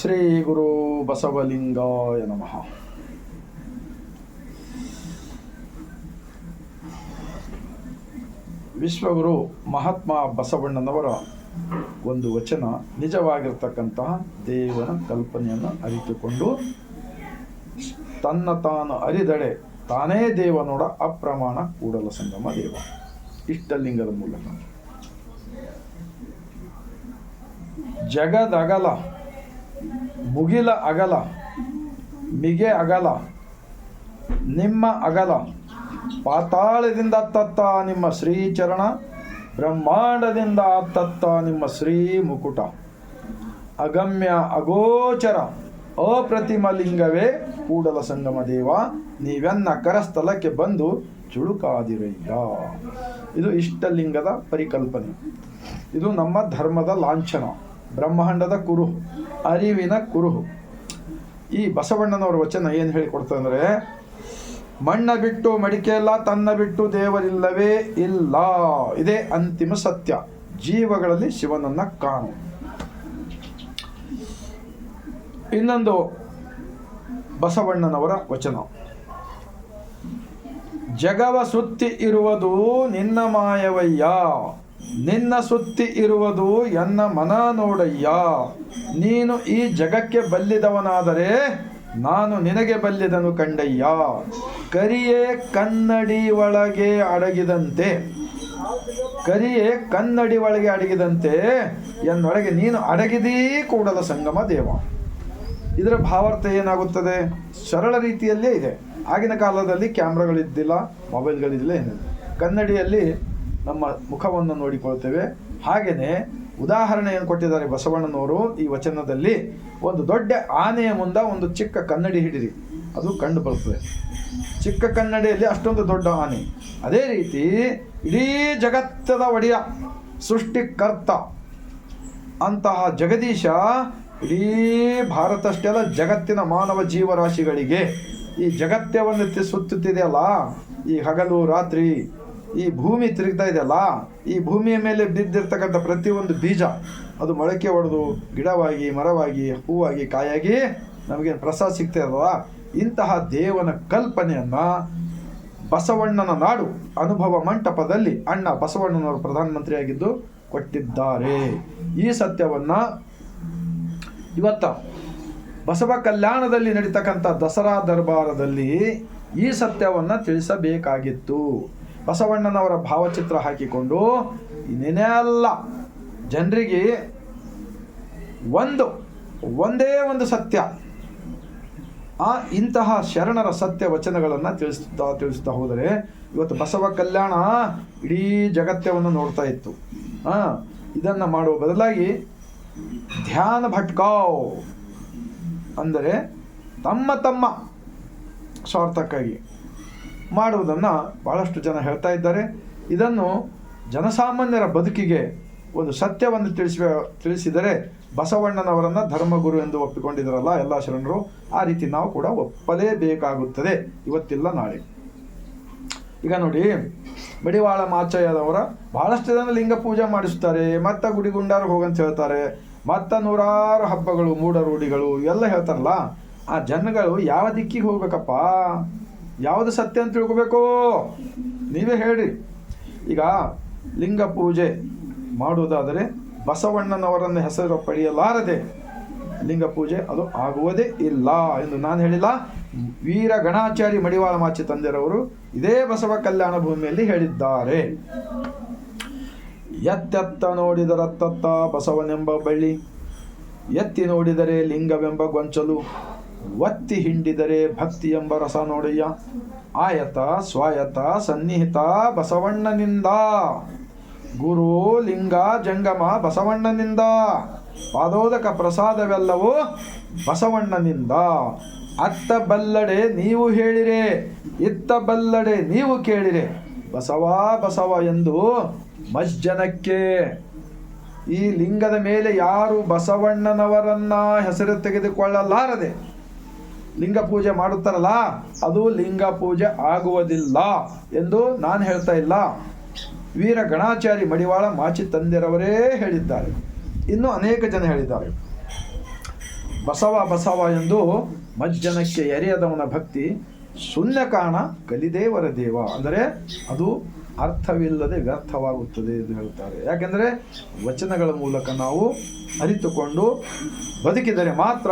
ಶ್ರೀ ಗುರು ಬಸವಲಿಂಗಾಯ ನಮಃ. ವಿಶ್ವಗುರು ಮಹಾತ್ಮ ಬಸವಣ್ಣನವರ ಒಂದು ವಚನ ನಿಜವಾಗಿರ್ತಕ್ಕಂತಹ ದೇವರ ಕಲ್ಪನೆಯನ್ನು ಅರಿತುಕೊಂಡು, ತನ್ನ ತಾನು ಅರಿದಡೆ ತಾನೇ ದೇವನೋಡ ಅಪ್ರಮಾಣ ಕೂಡಲ ಸಂಗಮ ದೇವ. ಇಷ್ಟಲಿಂಗದ ಮೂಲಕ. ಜಗದಗಲ ಮುಗಿಲ ಅಗಲ, ಮಿಗೆ ಅಗಲ, ನಿಮ್ಮ ಅಗಲ, ಪಾತಾಳದಿಂದ ತತ್ತ ನಿಮ್ಮ ಶ್ರೀಚರಣ, ಬ್ರಹ್ಮಾಂಡದಿಂದ ಅತ್ತತ್ತ ನಿಮ್ಮ ಶ್ರೀ ಮುಕುಟ. ಅಗಮ್ಯ ಅಗೋಚರ, ಅಪ್ರತಿಮ ಲಿಂಗವೇ ಕೂಡಲ ಸಂಗಮ ದೇವ, ನೀವೆನ್ನ ಕರಸ್ಥಲಕ್ಕೆ ಬಂದು ಚುಳುಕಾದಿರಯ್ಯ. ಇದು ಇಷ್ಟಲಿಂಗದ ಪರಿಕಲ್ಪನೆ. ಇದು ನಮ್ಮ ಧರ್ಮದ ಲಾಂಛನ. ಬ್ರಹ್ಮಾಂಡದ ಕುರುಹು, ಅರಿವಿನ ಕುರುಹು. ಈ ಬಸವಣ್ಣನವರ ವಚನ ಏನು ಹೇಳಿಕೊಡ್ತಂದ್ರೆ, ಮಣ್ಣ ಬಿಟ್ಟು ಮಡಿಕೆ ಇಲ್ಲ ತನ್ನ ಬಿಟ್ಟು ದೇವರಿಲ್ಲವೇ ಇಲ್ಲ. ಇದೇ ಅಂತಿಮ ಸತ್ಯ. ಜೀವಗಳಲ್ಲಿ ಶಿವನನ್ನ ಕಾಣು. ಇನ್ನೊಂದು ಬಸವಣ್ಣನವರ ವಚನ. ಜಗವ ಸುತ್ತಿ ಇರುವುದು ನಿನ್ನ ಮಾಯವಯ್ಯ. ನಿನ್ನ ಸುತ್ತಿ ಇರುವುದು ಎನ್ನ ಮನ ನೋಡಯ್ಯ? ನೀನು ಈ ಜಗಕ್ಕೆ ಬಲ್ಲಿದವನಾದರೆ ನಾನು ನಿನಗೆ ಬಲ್ಲಿದನು ಕಂಡಯ್ಯ? ಕರಿಯೇ ಕನ್ನಡಿ ಒಳಗೆ ಅಡಗಿದಂತೆ, ಕರಿಯೇ ಕನ್ನಡಿ ಒಳಗೆ ಅಡಗಿದಂತೆ, ಎನ್ನೊಳಗೆ ನೀನು ಅಡಗಿದೀ ಕೂಡಲ ಸಂಗಮ ದೇವ. ಇದರ ಭಾವಾರ್ಥ ಏನಾಗುತ್ತದೆ? ಸರಳ ರೀತಿಯಲ್ಲೇ ಇದೆ. ಆಗಿನ ಕಾಲದಲ್ಲಿ ಕ್ಯಾಮ್ರಾಗಳಿದ್ದಿಲ್ಲ, ಮೊಬೈಲ್ಗಳಿದ್ದಿಲ್ಲ, ಏನಿಲ್ಲ. ಕನ್ನಡಿಯಲ್ಲಿ ನಮ್ಮ ಮುಖವನ್ನು ನೋಡಿಕೊಳ್ತೇವೆ ಹಾಗೆಯೇ ಉದಾಹರಣೆ ಏನು ಕೊಟ್ಟಿದ್ದಾರೆ ಬಸವಣ್ಣನವರು ಈ ವಚನದಲ್ಲಿ. ಒಂದು ದೊಡ್ಡ ಆನೆಯ ಮುಂದೆ ಒಂದು ಚಿಕ್ಕ ಕನ್ನಡಿ ಹಿಡಿರಿ. ಅದು ಕಂಡು ಬರ್ತದೆ ಚಿಕ್ಕ ಕನ್ನಡಿಯಲ್ಲಿ ಅಷ್ಟೊಂದು ದೊಡ್ಡ ಆನೆ. ಅದೇ ರೀತಿ ಇಡೀ ಜಗತ್ತದ ಒಡೆಯ ಸೃಷ್ಟಿಕರ್ತ ಅಂತಹ ಜಗದೀಶ ಇಡೀ ಭಾರತ ಜಗತ್ತಿನ ಮಾನವ ಜೀವರಾಶಿಗಳಿಗೆ ಈ ಜಗತ್ತೇ ಒಂದು ತಿ- ಸುತ್ತುತ್ತಿದೆಯಲ್ಲ? ಈ ಹಗಲು ರಾತ್ರಿ ಈ ಭೂಮಿ ತಿರುಗ್ತಾ ಇದೆಯಲ್ಲ, ಈ ಭೂಮಿಯ ಮೇಲೆ ಬಿದ್ದಿರ್ತಕ್ಕಂಥ ಪ್ರತಿಯೊಂದು ಬೀಜ, ಅದು ಮೊಳಕೆ ಹೊಡೆದು ಗಿಡವಾಗಿ, ಮರವಾಗಿ, ಹೂವಾಗಿ ಕಾಯಾಗಿ ನಮಗೆ ಪ್ರಸಾದ ಸಿಗ್ತದಲ್ಲ ಇಂತಹ ದೇವನ ಕಲ್ಪನೆಯನ್ನು ಬಸವಣ್ಣನ ನಾಡು ಅನುಭವ ಮಂಟಪದಲ್ಲಿ ಅಣ್ಣ ಬಸವಣ್ಣನವರು ಪ್ರಧಾನಮಂತ್ರಿಯಾಗಿದ್ದು ಕೊಟ್ಟಿದ್ದಾರೆ. ಈ ಸತ್ಯವನ್ನ ಇವತ್ತ ಬಸವ ಕಲ್ಯಾಣದಲ್ಲಿ ನಡೀತಕ್ಕಂಥ ದಸರಾ ದರ್ಬಾರದಲ್ಲಿ ಈ ಸತ್ಯವನ್ನ ತಿಳಿಸಬೇಕಾಗಿತ್ತು. ಬಸವಣ್ಣನವರ ಭಾವಚಿತ್ರ ಹಾಕಿಕೊಂಡು ಇನ್ನೇನೇ ಅಲ್ಲ. ಜನರಿಗೆ ಒಂದು, ಒಂದೇ ಒಂದು ಸತ್ಯ. ಆ ಇಂತಹ ಶರಣರ ಸತ್ಯ ವಚನಗಳನ್ನು ತಿಳಿಸ್ತಾ ತಿಳಿಸ್ತಾ ಹೋದರೆ ಇವತ್ತು ಬಸವ ಕಲ್ಯಾಣ ಇಡೀ ಜಗತ್ತವನ್ನು ನೋಡ್ತಾ ಇತ್ತು. ಆ, ಇದನ್ನು ಮಾಡುವ ಬದಲಾಗಿ ಧ್ಯಾನ ಭಟ್ಕಾವ್ ಅಂದರೆ ತಮ್ಮ ತಮ್ಮ ಸ್ವಾರ್ಥಕ್ಕಾಗಿ. ಮಾಡುವುದನ್ನು ಬಹಳಷ್ಟು ಜನ ಹೇಳ್ತಾ ಇದ್ದಾರೆ. ಇದನ್ನು ಜನಸಾಮಾನ್ಯರ ಬದುಕಿಗೆ ಒಂದು ಸತ್ಯವನ್ನು ತಿಳಿಸ ತಿಳಿಸಿದರೆ ಬಸವಣ್ಣನವರನ್ನು ಧರ್ಮಗುರು ಎಂದು ಒಪ್ಪಿಕೊಂಡಿದ್ದಾರಲ್ಲ ಎಲ್ಲ ಶರಣರು, ಆ ರೀತಿ ನಾವು ಕೂಡ ಒಪ್ಪಲೇಬೇಕಾಗುತ್ತದೆ ಇವತ್ತಿಲ್ಲ ನಾಳೆ. ಈಗ ನೋಡಿ, ಮಡಿವಾಳ ಮಾಚಯ್ಯದವರ ಬಹಳಷ್ಟು ಜನ ಲಿಂಗ ಪೂಜೆ ಮಾಡಿಸ್ತಾರೆ ಮತ್ತ ಗುಡಿಗುಂಡಾರು ಹೋಗಂತ ಹೇಳ್ತಾರೆ. ಮತ್ತ ನೂರಾರು ಹಬ್ಬಗಳು, ಮೂಢರೂಢಿಗಳು ಎಲ್ಲ ಹೇಳ್ತಾರಲ್ಲ. ಆ ಜನಗಳು ಯಾವ ದಿಕ್ಕಿಗೆ ಹೋಗ್ಬೇಕಪ್ಪ? ಯಾವುದು ಸತ್ಯ ಅಂತ ತಿಳ್ಕೊಬೇಕು? ನೀವೇ ಹೇಳಿ. ಈಗ ಲಿಂಗ ಪೂಜೆ ಮಾಡುವುದಾದರೆ ಬಸವಣ್ಣನವರನ್ನು ಹೆಸರು ಪಡೆಯಲಾರದೆ ಲಿಂಗ ಪೂಜೆ ಅದು ಆಗುವುದೇ ಇಲ್ಲ ಎಂದು ನಾನು ಹೇಳಿಲ್ಲ. ವೀರ ಗಣಾಚಾರಿ ಮಡಿವಾಳ ಮಾಚಿ ತಂದೆರವರು ಇದೇ ಬಸವ ಕಲ್ಯಾಣ ಭೂಮಿಯಲ್ಲಿ ಹೇಳಿದ್ದಾರೆ. ಎತ್ತೆತ್ತ ನೋಡಿದರತ್ತತ್ತ ಬಸವನೆಂಬ ಬಳ್ಳಿ, ಎತ್ತಿ ನೋಡಿದರೆ ಲಿಂಗವೆಂಬ ಗೊಂಚಲು ಒತ್ತಿ ಹಿಂಡಿದರೆ ಭಕ್ತಿ ಎಂಬ ರಸ ನೋಡಯ್ಯ. ಆಯತ, ಸ್ವಾಯತ, ಸನ್ನಿಹಿತ, ಬಸವಣ್ಣನಿಂದ. ಗುರು, ಲಿಂಗ, ಜಂಗಮ, ಬಸವಣ್ಣನಿಂದ. ಪಾದೋದಕ ಪ್ರಸಾದವೆಲ್ಲವೂ ಬಸವಣ್ಣನಿಂದ. ಅತ್ತ ಬಲ್ಲಡೆ ನೀವು ಹೇಳಿರೆ, ಇತ್ತ ಬಲ್ಲಡೆ ನೀವು ಕೇಳಿರೆ. ಬಸವ ಬಸವ ಎಂದು ಮಜ್ಜನಕ್ಕೆ. ಈ ಲಿಂಗದ ಮೇಲೆ ಯಾರು ಬಸವಣ್ಣನವರನ್ನ ಹೆಸರು ತೆಗೆದುಕೊಳ್ಳಲಾರದೆ ಲಿಂಗ ಪೂಜೆ ಮಾಡುತ್ತಾರಲ್ಲ, ಅದು ಲಿಂಗ ಪೂಜೆ ಆಗುವುದಿಲ್ಲ ಎಂದು ನಾನು ಹೇಳ್ತಾ ಇಲ್ಲ. ವೀರ ಗಣಾಚಾರಿ ಮಡಿವಾಳ ಮಾಚಿ ತಂದೆರವರೇ ಹೇಳಿದ್ದಾರೆ. ಇನ್ನು ಅನೇಕ ಜನ ಹೇಳಿದ್ದಾರೆ. ಬಸವ ಬಸವ ಎಂದು ಮಜ್ಜನಕ್ಕೆ ಎರೆಯದವನ ಭಕ್ತಿ ಶೂನ್ಯ ಕಾಣ ಕಲಿದೇವರ ದೇವ. ಅಂದರೆ ಅದು ಅರ್ಥವಿಲ್ಲದೆ ವ್ಯರ್ಥವಾಗುತ್ತದೆ ಎಂದು ಹೇಳುತ್ತಾರೆ. ಯಾಕೆಂದರೆ ವಚನಗಳ ಮೂಲಕ ನಾವು ಅರಿತುಕೊಂಡು ಬದುಕಿದರೆ ಮಾತ್ರ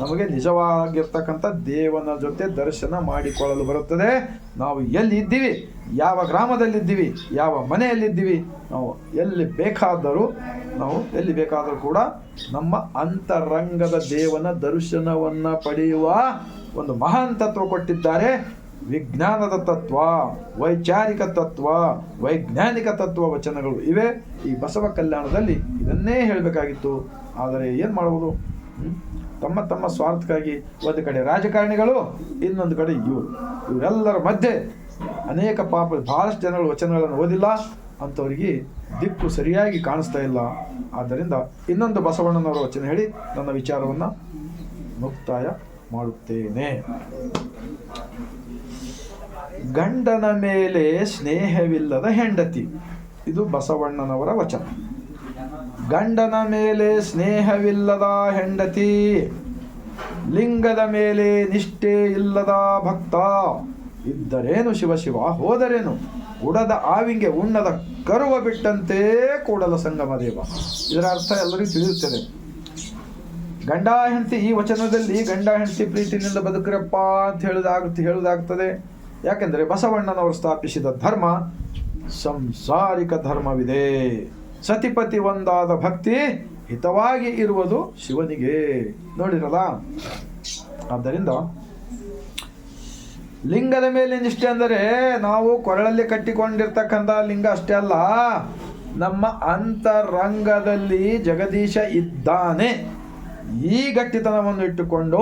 ನಮಗೆ ನಿಜವಾಗಿರ್ತಕ್ಕಂಥ ದೇವನ ಜೊತೆ ದರ್ಶನ ಮಾಡಿಕೊಳ್ಳಲು ಬರುತ್ತದೆ. ನಾವು ಎಲ್ಲಿ ಇದ್ದೀವಿ ಯಾವ ಗ್ರಾಮದಲ್ಲಿದ್ದೀವಿ? ಯಾವ ಮನೆಯಲ್ಲಿದ್ದೀವಿ? ನಾವು ಎಲ್ಲಿ ಬೇಕಾದರೂ, ನಾವು ಎಲ್ಲಿ ಬೇಕಾದರೂ ಕೂಡ ನಮ್ಮ ಅಂತರಂಗದ ದೇವನ ದರ್ಶನವನ್ನು ಪಡೆಯುವ ಒಂದು ಮಹಾನ್ ತತ್ವ ಕೊಟ್ಟಿದ್ದಾರೆ. ವಿಜ್ಞಾನದ ತತ್ವ, ವೈಚಾರಿಕ ತತ್ವ, ವೈಜ್ಞಾನಿಕ ತತ್ವ ವಚನಗಳು ಇವೆ. ಈ ಬಸವ ಕಲ್ಯಾಣದಲ್ಲಿ ಇದನ್ನೇ ಹೇಳಬೇಕಾಗಿತ್ತು. ಆದರೆ ಏನು ಮಾಡುವುದು? ತಮ್ಮ ತಮ್ಮ ಸ್ವಾರ್ಥಕ್ಕಾಗಿ ಒಂದು ಕಡೆ ರಾಜಕಾರಣಿಗಳು, ಇನ್ನೊಂದು ಕಡೆ ಇವರು. ಇವರೆಲ್ಲರ ಮಧ್ಯೆ ಅನೇಕ ಪಾಪ ಭಾಳಷ್ಟು ಜನಗಳು ವಚನಗಳನ್ನು ಓದಿಲ್ಲ. ಅಂಥವರಿಗೆ ದಿಕ್ಕು ಸರಿಯಾಗಿ ಕಾಣಿಸ್ತಾ ಇಲ್ಲ. ಆದ್ದರಿಂದ ಇನ್ನೊಂದು ಬಸವಣ್ಣನವರ ವಚನ ಹೇಳಿ, ನನ್ನ ವಿಚಾರವನ್ನು ಮುಕ್ತಾಯ ಮಾಡುತ್ತೇನೆ. ಗಂಡನ ಮೇಲೆ ಸ್ನೇಹವಿಲ್ಲದ ಹೆಂಡತಿ. ಇದು ಬಸವಣ್ಣನವರ ವಚನ. ಗಂಡನ ಮೇಲೆ ಸ್ನೇಹವಿಲ್ಲದ ಹೆಂಡತಿ, ಲಿಂಗದ ಮೇಲೆ ನಿಷ್ಠೆ ಇಲ್ಲದ ಭಕ್ತ. ಇದ್ದರೇನು ಶಿವ ಶಿವ, ಹೋದರೇನು ಉಡದ ಆವಿಂಗೆ ಉಣ್ಣದ ಕರುವ ಬಿಟ್ಟಂತೆ ಕೂಡಲ ಸಂಗಮ ದೇವ. ಇದರ ಅರ್ಥ ಎಲ್ಲರಿಗೂ ತಿಳಿಯುತ್ತದೆ. ಗಂಡ ಹೆಂಡತಿ ಈ ವಚನದಲ್ಲಿ ಗಂಡ ಹೆಂಡತಿ ಪ್ರೀತಿನಿಂದ ಬದುಕಿರಪ್ಪ ಅಂತ ಹೇಳುದಾಗುತ್ತೆ ಹೇಳುವುದಾಗ್ತದೆ ಯಾಕೆಂದರೆ ಬಸವಣ್ಣನವರು ಸ್ಥಾಪಿಸಿದ ಧರ್ಮ ಸಂಸಾರಿಕ ಧರ್ಮವಿದೆ. ಸತಿಪತಿ ಒಂದಾದ ಭಕ್ತಿ ಹಿತವಾಗಿ ಇರುವುದು ಶಿವನಿಗೆ. ನೋಡಿರಲ್ಲ? ಆದ್ದರಿಂದ ಲಿಂಗದ ಮೇಲೆ ನಿಷ್ಠೆ ಅಂದರೆ ನಾವು ಕೊರಳಲ್ಲಿ ಕಟ್ಟಿಕೊಂಡಿರ್ತಕ್ಕಂಥ ಲಿಂಗ ಅಷ್ಟೇ ಅಲ್ಲ, ನಮ್ಮ ಅಂತರಂಗದಲ್ಲಿ ಜಗದೀಶ ಇದ್ದಾನೆ. ಈ ಗಟ್ಟಿತನವನ್ನು ಇಟ್ಟುಕೊಂಡು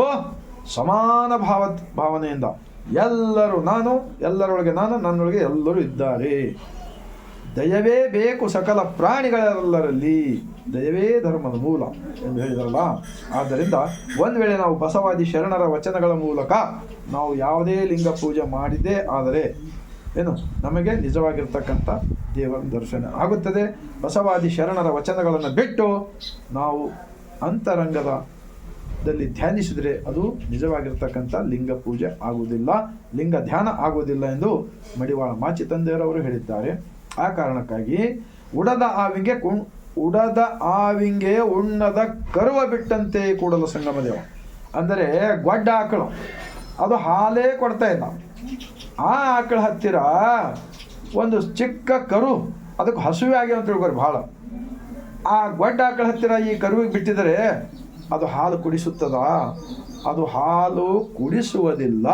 ಸಮಾನ ಭಾವ ಭಾವನೆಯಿಂದ ಎಲ್ಲರೂ ನಾನು, ಎಲ್ಲರೊಳಗೆ ನಾನು, ನನ್ನೊಳಗೆ ಎಲ್ಲರೂ ಇದ್ದಾರೆ. ದಯವೇ ಬೇಕು ಸಕಲ ಪ್ರಾಣಿಗಳೆಲ್ಲರಲ್ಲಿ. ದಯವೇ ಧರ್ಮದ ಮೂಲ ಎಂದು ಹೇಳಿದರಲ್ಲ. ಆದ್ದರಿಂದ ಒಂದು ವೇಳೆ ನಾವು ಬಸವಾದಿ ಶರಣರ ವಚನಗಳ ಮೂಲಕ ನಾವು ಯಾವುದೇ ಲಿಂಗ ಪೂಜೆ ಮಾಡಿದ್ದೇ ಆದರೆ, ಏನು, ನಮಗೆ ನಿಜವಾಗಿರ್ತಕ್ಕಂಥ ದೇವರ ದರ್ಶನ ಆಗುತ್ತದೆ. ಬಸವಾದಿ ಶರಣರ ವಚನಗಳನ್ನು ಬಿಟ್ಟು ನಾವು ಅಂತರಂಗದ ದಲ್ಲಿ ಧ್ಯಾನಿಸಿದರೆ ಅದು ನಿಜವಾಗಿರ್ತಕ್ಕಂಥ ಲಿಂಗ ಪೂಜೆ ಆಗುವುದಿಲ್ಲ, ಲಿಂಗ ಧ್ಯಾನ ಆಗುವುದಿಲ್ಲ ಎಂದು ಮಡಿವಾಳ ಮಾಚಿ ತಂದೆಯರವರು ಹೇಳಿದ್ದಾರೆ. ಆ ಕಾರಣಕ್ಕಾಗಿ ಉಡದ ಆವಿಂಗೆ ಉಡದ ಆವಿಂಗೆ ಉಣ್ಣದ ಕರುವ ಬಿಟ್ಟಂತೆ ಕೂಡಲ ಸಂಗಮ ದೇವ. ಅಂದರೆ ಗೊಡ್ಡ ಆಕಳು, ಅದು ಹಾಲೇ ಕೊಡ್ತಾ ಇಲ್ಲ. ಆ ಆಕಳ ಹತ್ತಿರ ಒಂದು ಚಿಕ್ಕ ಕರು, ಅದಕ್ಕೆ ಹಸುವೆ ಆಗ್ಯಾವ ಅಂತ ತಿಳ್ಕೊರಿ ಭಾಳ. ಆ ಗೊಡ್ಡ ಆಕಳ ಹತ್ತಿರ ಈ ಕರುವಿಗೆ ಬಿಟ್ಟಿದರೆ ಅದು ಹಾಲು ಕುಡಿಸುತ್ತದ? ಅದು ಹಾಲು ಕುಡಿಸುವುದಿಲ್ಲ.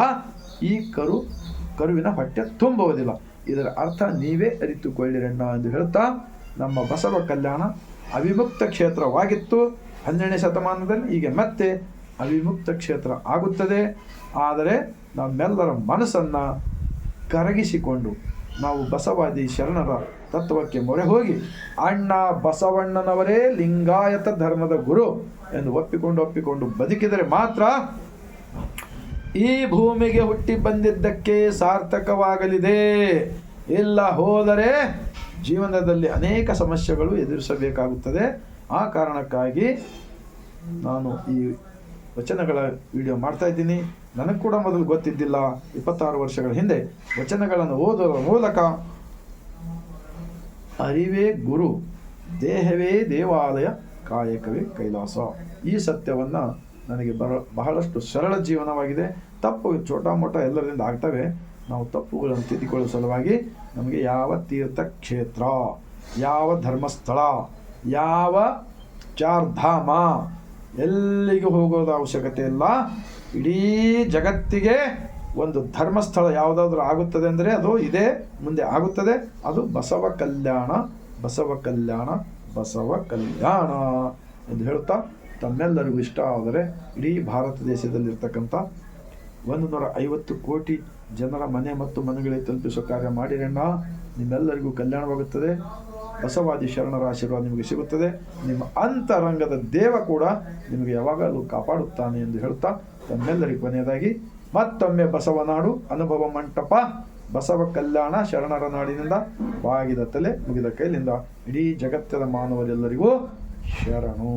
ಈ ಕರು, ಕರುವಿನ ಹೊಟ್ಟೆ ತುಂಬುವುದಿಲ್ಲ. ಇದರ ಅರ್ಥ ನೀವೇ ಅರಿತುಕೊಳ್ಳಿರಣ್ಣ ಎಂದು ಹೇಳ್ತಾ, ನಮ್ಮ ಬಸವ ಕಲ್ಯಾಣ ಅವಿಮುಕ್ತ ಕ್ಷೇತ್ರವಾಗಿತ್ತು. ಹನ್ನೆರಡನೇ ಶತಮಾನದಲ್ಲಿ ಈಗ ಮತ್ತೆ ಅವಿಮುಕ್ತ ಕ್ಷೇತ್ರ ಆಗುತ್ತದೆ. ಆದರೆ ನಮ್ಮೆಲ್ಲರ ಮನಸ್ಸನ್ನು ಕರಗಿಸಿಕೊಂಡು ನಾವು ಬಸವಾದಿ ಶರಣರ ತತ್ವಕ್ಕೆ ಮೊರೆ ಹೋಗಿ, ಅಣ್ಣ ಬಸವಣ್ಣನವರೇ ಲಿಂಗಾಯತ ಧರ್ಮದ ಗುರು ಎಂದು ಒಪ್ಪಿಕೊಂಡು ಒಪ್ಪಿಕೊಂಡು ಬದುಕಿದರೆ ಮಾತ್ರ ಈ ಭೂಮಿಗೆ ಹುಟ್ಟಿ ಬಂದಿದ್ದಕ್ಕೆ ಸಾರ್ಥಕವಾಗಲಿದೆ. ಇಲ್ಲ ಹೋದರೆ ಜೀವನದಲ್ಲಿ ಅನೇಕ ಸಮಸ್ಯೆಗಳು ಎದುರಿಸಬೇಕಾಗುತ್ತದೆ. ಆ ಕಾರಣಕ್ಕಾಗಿ ನಾನು ಈ ವಚನಗಳ ವಿಡಿಯೋ ಮಾಡ್ತಾ ಇದ್ದೀನಿ. ನನಗೆ ಕೂಡ ಮೊದಲು ಗೊತ್ತಿದ್ದಿಲ್ಲ, ಇಪ್ಪತ್ತಾರು ವರ್ಷಗಳ ಹಿಂದೆ ವಚನಗಳನ್ನು ಓದುವ ಮೂಲಕ ಅರಿವೇ ಗುರು, ದೇಹವೇ ದೇವಾಲಯ, ಕಾಯಕವೇ ಕೈಲಾಸ. ಈ ಸತ್ಯವನ್ನು ನನಗೆ ಬಹಳಷ್ಟು ಸರಳ ಜೀವನವಾಗಿದೆ. ತಪ್ಪು ಚೋಟ ಮೋಟ ಎಲ್ಲರಿಂದ ಆಗ್ತವೆ. ನಾವು ತಪ್ಪುಗಳನ್ನು ತಿದ್ದಿಕೊಳ್ಳುವ ಸಲುವಾಗಿ ನಮಗೆ ಯಾವ ತೀರ್ಥ ಕ್ಷೇತ್ರ ಯಾವ ಧರ್ಮಸ್ಥಳ, ಯಾವ ಚಾರ್ಧಾಮ ಎಲ್ಲಿಗೂ ಹೋಗೋದ ಅವಶ್ಯಕತೆ ಇಲ್ಲ. ಇಡೀ ಜಗತ್ತಿಗೆ ಒಂದು ಧರ್ಮಸ್ಥಳ ಯಾವುದಾದ್ರೂ ಆಗುತ್ತದೆ ಅಂದರೆ ಅದು ಇದೇ ಮುಂದೆ ಆಗುತ್ತದೆ. ಅದು ಬಸವ ಕಲ್ಯಾಣ ಬಸವ ಕಲ್ಯಾಣ ಬಸವ ಕಲ್ಯಾಣ ಎಂದು ಹೇಳುತ್ತಾ ತಮ್ಮೆಲ್ಲರಿಗೂ ಇಷ್ಟ ಆದರೆ ಇಡೀ ಭಾರತ ದೇಶದಲ್ಲಿರ್ತಕ್ಕಂಥ ಒಂದು ನೂರ ಐವತ್ತು ಕೋಟಿ ಜನರ ಮನೆ ಮತ್ತು ಮನೆಗಳಿಗೆ ತಲುಪಿಸುವ ಕಾರ್ಯ ಮಾಡಿರಣ್ಣ ನಿಮ್ಮೆಲ್ಲರಿಗೂ ಕಲ್ಯಾಣವಾಗುತ್ತದೆ. ಬಸವಾದಿ ಶರಣರ ಆಶೀರ್ವಾದ ನಿಮಗೆ ಸಿಗುತ್ತದೆ. ನಿಮ್ಮ ಅಂತರಂಗದ ದೇವ ಕೂಡ ನಿಮಗೆ ಯಾವಾಗಲೂ ಕಾಪಾಡುತ್ತಾನೆ ಎಂದು ಹೇಳುತ್ತಾ ತಮ್ಮೆಲ್ಲರಿಗೂ ಕೊನೆಯದಾಗಿ ಮತ್ತೊಮ್ಮೆ ಬಸವನಾಡು ಅನುಭವ ಮಂಟಪ, ಬಸವ ಕಲ್ಯಾಣ ಶರಣರ ನಾಡಿನಿಂದ ಬಾಗಿದ ತಲೆ ಮುಗಿದ ಕೈಲಿಂದ ಇಡೀ ಜಗತ್ತಿನ ಮಾನವರೆಲ್ಲರಿಗೂ ಶರಣು.